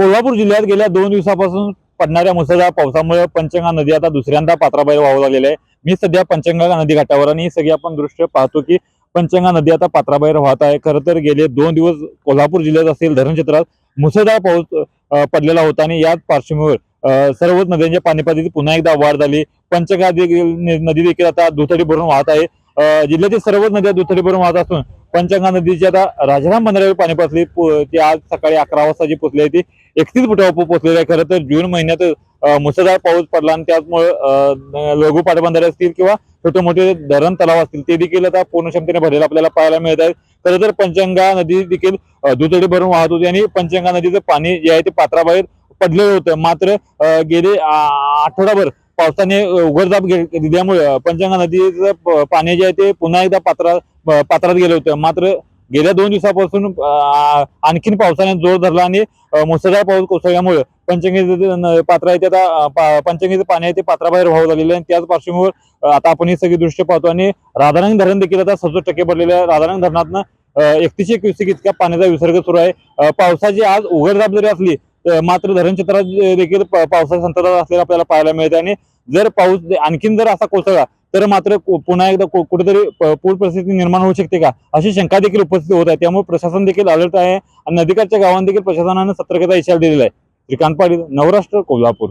कोल्हापूर जिल्ह्यात गेल्या दोन दिवसापासून पडणाऱ्या मुसळधार पावसामुळे पंचगंगा नदी आता दुसऱ्यांदा पात्राबाहेर वाहू लागलेली आहे. मी सध्या पंचगंगा नदी घाटावर आणि ही सगळी आपण दृश्य पाहतो की पंचगंगा नदी आता पात्राबाहेर वाहत आहे. खरं तर गेले दोन दिवस कोल्हापूर जिल्ह्यात असेल धरण क्षेत्रात मुसळधार पाऊस पडलेला होता आणि याच पार्श्वभूमीवर सर्वच नद्यांच्या पाणीपातळीत पुन्हा एकदा वाढ झाली. पंचगंगा नदी देखील आता दुथडी भरून वाहत आहे. जिल्ह्यातील सर्वच नद्या दुथडी भरून वाहत असून पंचगंगा नदीची आता राजाराम बंधाऱ्यावर पाणी पोचली ती आज सकाळी अकरा वाजता जी पोचली आहे ती एकतीस फुटावर पोचलेली आहे. खरं तर जून महिन्यात मुसळधार पाऊस पडला आणि त्याचमुळे लघु पाटबंधारे असतील किंवा छोटे मोठे धरण तलाव असतील ते देखील आता पूर्ण क्षमतेने भरलेले आपल्याला पाहायला मिळत आहेत खरं तर पंचगंगा नदी देखील अ, दुथडी भरून वाहत होती आणि पंचगंगा नदीचं पाणी जे आहे ते पात्राबाहेर पडलेलं होतं. मात्र गेले आठवडाभर पावसाने अ, घे- दिल्यामुळे पंचगंगा नदीचं पाणी जे आहे ते पुन्हा एकदा पात्रात पात्रात गेलं होतं. मात्र गेल्या दोन दिवसापासून आणखीन पावसाने जोर धरला आणि मुसळधार पाऊस कोसळल्यामुळे पंचगंगेचं पात्र आहे ते आता पा- पंचगंगेचं पाणी आहे ते पात्राबाहेर वाहू लागलेलं आहे. आणि त्याच पार्श्वभूमीवर आता आपण ही सगळी दृश्य पाहतो आणि राधारंग धरण देखील आता सदुसष्ट टक्के पडलेलं आहे. राधारंग धरणातनं एकतीसशे क्युसेक इतक्या पाण्याचा विसर्ग सुरू आहे. पावसाची आज उघडझाप जरी असली मात्र धरण क्षेत्रात देखील प- पावसाच्या संततात असलेला आपल्याला पाहायला मिळते. आणि जर पाऊस आणखीन जर असा कोसळला तर मात्र पुन्हा एकदा कुठेतरी पूर परिस्थिती निर्माण होऊ शकते का? अशी शंका देखील उपस्थित होत आहे. त्यामुळे प्रशासन देखील अलर्ट आहे. आणि नदीकाठच्या गावांना देखील प्रशासनाने सतर्कता इशारा दिलेला आहे. श्रीकांत पाटील नवराष्ट्र कोल्हापूर.